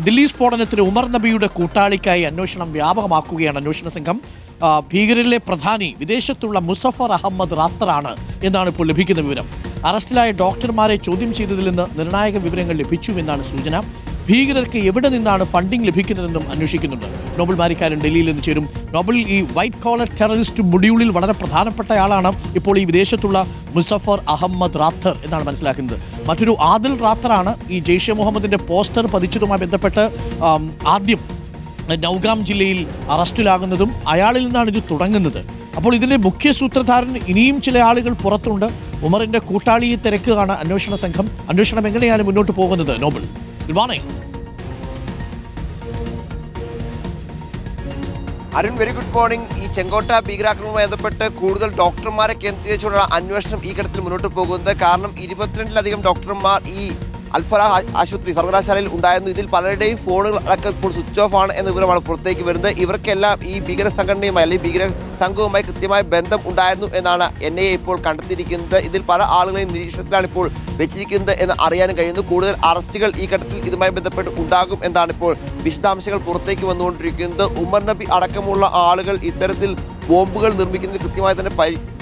ദില്ലി സ്ഫോടനത്തിന് ഉമർ നബിയുടെ കൂട്ടാളിക്കായി അന്വേഷണം വ്യാപകമാക്കുകയാണ് അന്വേഷണ സംഘം. ഭീകരരിലെ പ്രധാനി വിദേശത്തുള്ള മുസഫർ അഹമ്മദ് റാത്തറാണ് എന്നാണ് ഇപ്പോൾ ലഭിക്കുന്ന വിവരം. അറസ്റ്റിലായ ഡോക്ടർമാരെ ചോദ്യം ചെയ്തതിൽ നിന്ന് നിർണായക വിവരങ്ങൾ ലഭിച്ചു എന്നാണ് സൂചന. ഭീകരർക്ക് എവിടെ നിന്നാണ് ഫണ്ടിംഗ് ലഭിക്കുന്നതെന്നും അന്വേഷിക്കുന്നുണ്ട്. നോബൽ മാരിക്കാരൻ ഡൽഹിയിൽ നിന്ന് ചേരും. നോബൽ ഈ വൈറ്റ് കോളർ ടെററിസ്റ്റ് മൊഡ്യൂളിൽ വളരെ പ്രധാനപ്പെട്ടയാളാണ് ഇപ്പോൾ ഈ വിദേശത്തുള്ള മുസഫർ അഹമ്മദ് റാത്തർ എന്നാണ് മനസ്സിലാക്കുന്നത്. മറ്റൊരു ആദിൽ റാത്തറാണ് ഈ ജെയ്ഷെ മുഹമ്മദിന്റെ പോസ്റ്റർ പതിച്ചതുമായി ബന്ധപ്പെട്ട് ആദ്യം നൗഗാം ജില്ലയിൽ അറസ്റ്റിലാകുന്നതും അയാളിൽ നിന്നാണ് ഇത് തുടങ്ങുന്നത്. അപ്പോൾ ഇതിന്റെ മുഖ്യ സൂത്രധാരൻ ഇനിയും ചില ആളുകൾ പുറത്തുണ്ട്. ഉമറിന്റെ കൂട്ടാളിയെ തിരക്കുകയാണ് അന്വേഷണ സംഘം. അന്വേഷണം എങ്ങനെയാണ് മുന്നോട്ട് പോകുന്നത് Nobel? Good morning Arun very good morning ഈ ചെങ്കോട്ട ഭീകരാക്രമണവുമായി ബന്ധപ്പെട്ട് കൂടുതൽ ഡോക്ടർമാരെ കേന്ദ്രീകരിച്ചുള്ള അന്വേഷണം ഈ ഘട്ടത്തിൽ മുന്നോട്ട് പോകുന്നത്. കാരണം ഇരുപത്തിരണ്ടിലധികം ഡോക്ടർമാർ ഈ അൽഫറ ആ- ആശുപത്രി സർവകലാശാലയിൽ ഉണ്ടായിരുന്നു. ഇതിൽ പലരുടെയും ഫോണുകൾ അടക്കം ഇപ്പോൾ സ്വിച്ച് ഓഫ് ആണ് എന്ന വിവരമാണ് പുറത്തേക്ക് വരുന്നത്. ഇവർക്കെല്ലാം ഈ ഭീകര സംഘടനയുമായി അല്ലെങ്കിൽ ഭീകര സംഘവുമായി കൃത്യമായ ബന്ധം ഉണ്ടായിരുന്നു എന്നാണ് എൻ ഐ ഇപ്പോൾ കണ്ടെത്തിയിരിക്കുന്നത്. ഇതിൽ പല ആളുകളെയും നിരീക്ഷണത്തിലാണ് ഇപ്പോൾ വെച്ചിരിക്കുന്നത് എന്ന് അറിയാനും കഴിയുന്നു. കൂടുതൽ അറസ്റ്റുകൾ ഈ ഘട്ടത്തിൽ ഇതുമായി ബന്ധപ്പെട്ട് ഉണ്ടാകും എന്നാണ് ഇപ്പോൾ വിശദാംശങ്ങൾ പുറത്തേക്ക് വന്നുകൊണ്ടിരിക്കുന്നത്. ഉമർ നബി അടക്കമുള്ള ആളുകൾ ഇത്തരത്തിൽ ബോംബുകൾ നിർമ്മിക്കുന്നതിന് കൃത്യമായി തന്നെ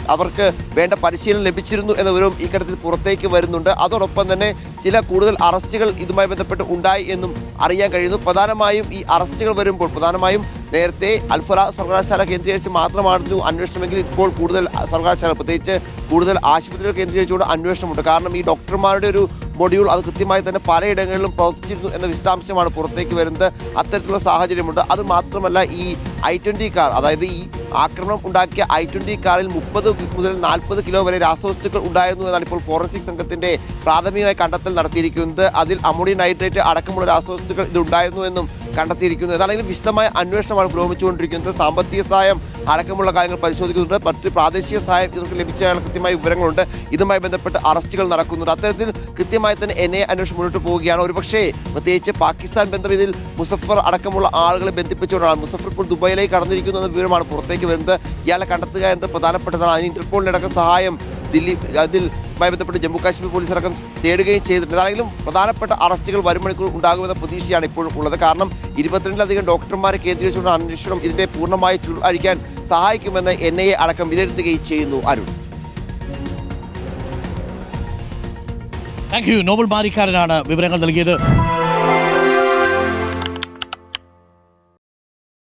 അവർക്ക് വേണ്ട പരിശീലനം ലഭിച്ചിരുന്നു എന്ന വിവരവും ഘട്ടത്തിൽ പുറത്തേക്ക് വരുന്നുണ്ട്. അതോടൊപ്പം തന്നെ ചില കൂടുതൽ അറസ്റ്റുകൾ ഇതുമായി ബന്ധപ്പെട്ട് ഉണ്ടായി എന്നും അറിയാൻ കഴിയുന്നു. പ്രധാനമായും ഈ അറസ്റ്റുകൾ വരുമ്പോൾ പ്രധാനമായും നേരത്തെ അൽഫറ സർവകലാശാല കേന്ദ്രീകരിച്ച് മാത്രമായിരുന്നു അന്വേഷണമെങ്കിൽ ഇപ്പോൾ കൂടുതൽ സർവകലാശാല പ്രത്യേകിച്ച് കൂടുതൽ ആശുപത്രികൾ കേന്ദ്രീകരിച്ചുകൊണ്ട് അന്വേഷണമുണ്ട്. കാരണം ഈ ഡോക്ടർമാരുടെ ഒരു മൊഡ്യൂൾ അത് കൃത്യമായി തന്നെ പലയിടങ്ങളിലും പ്രവർത്തിച്ചിരുന്നു എന്ന വിശദാംശമാണ് പുറത്തേക്ക് വരുന്നത്. അത്തരത്തിലുള്ള സാഹചര്യമുണ്ട്. അത് മാത്രമല്ല ഈ ഐ ട്വന്റി കാർ അതായത് ഈ ആക്രമണം ഉണ്ടാക്കിയ ഐ ട്വന്റി കാറിൽ മുപ്പത് മുതൽ നാൽപ്പത് കിലോ വരെ രാസവസ്തുക്കൾ ഉണ്ടായിരുന്നു എന്നാണ് ഇപ്പോൾ ഫോറൻസിക് സംഘത്തിന്റെ പ്രാഥമികമായ കണ്ടെത്തൽ നടത്തിയിരിക്കുന്നത്. അതിൽ അമോണിയം നൈട്രേറ്റ് അടക്കമുള്ള രാസവസ്തുക്കൾ ഇത് ഉണ്ടായിരുന്നു എന്നും കണ്ടെത്തിയിരിക്കുന്നു. ഏതാണെങ്കിലും വിശദമായ അന്വേഷണമാണ് പുരോഗമിച്ചുകൊണ്ടിരിക്കുന്നത്. സാമ്പത്തിക സഹായം അടക്കമുള്ള കാര്യങ്ങൾ പരിശോധിക്കുന്നുണ്ട്. മറ്റ് പ്രാദേശിക സഹായം ഇവർക്ക് ലഭിച്ച കൃത്യമായ വിവരങ്ങളുണ്ട്. ഇതുമായി ബന്ധപ്പെട്ട് അറസ്റ്റുകൾ നടക്കുന്നുണ്ട്. അത്തരത്തിൽ കൃത്യമായി തന്നെ എൻ ഐ അന്വേഷണം മുന്നോട്ട് പോവുകയാണ്. ഒരുപക്ഷേ പ്രത്യേകിച്ച് പാകിസ്ഥാൻ ബന്ധം ഇതിൽ മുസഫർ അടക്കമുള്ള ആളുകളെ ബന്ധിപ്പിച്ചുകൊണ്ടാണ്. മുസഫർ ഇപ്പോൾ ദുബായിലേക്ക് കടന്നിരിക്കുന്നു എന്ന വിവരമാണ് പുറത്തേക്ക് വരുന്നത്. ഇയാളെ കണ്ടെത്തുക എന്നത് പ്രധാനപ്പെട്ടതാണ്. അതിന് ഇന്റർപോളിനടക്കം സഹായം ദില്ലി അതിൽ മായി ബന്ധപ്പെട്ട് ജമ്മു കാശ്മീർ പോലീസ് അടക്കം തേടുകയും ചെയ്തിട്ടുണ്ട്. അതാണെങ്കിലും പ്രധാനപ്പെട്ട അറസ്റ്റുകൾ വരും മണിക്കൂർ ഉണ്ടാകുമെന്ന പ്രതീക്ഷയാണ് ഇപ്പോഴും ഉള്ളത്. കാരണം ഇരുപത്തിരണ്ടിലധികം ഡോക്ടർമാരെ കേന്ദ്രീകരിച്ചുകൊണ്ട് അന്വേഷണം ഇതിന്റെ പൂർണമായി ചുരു അഴിക്കാൻ സഹായിക്കുമെന്ന് എൻ ഐ എ അടക്കം വിലയിരുത്തുകയും ചെയ്യുന്നു അരുൺ. താങ്ക് യു നോബൽ മാരിക്കാരനാണ് വിവരങ്ങൾ നൽകിയത്.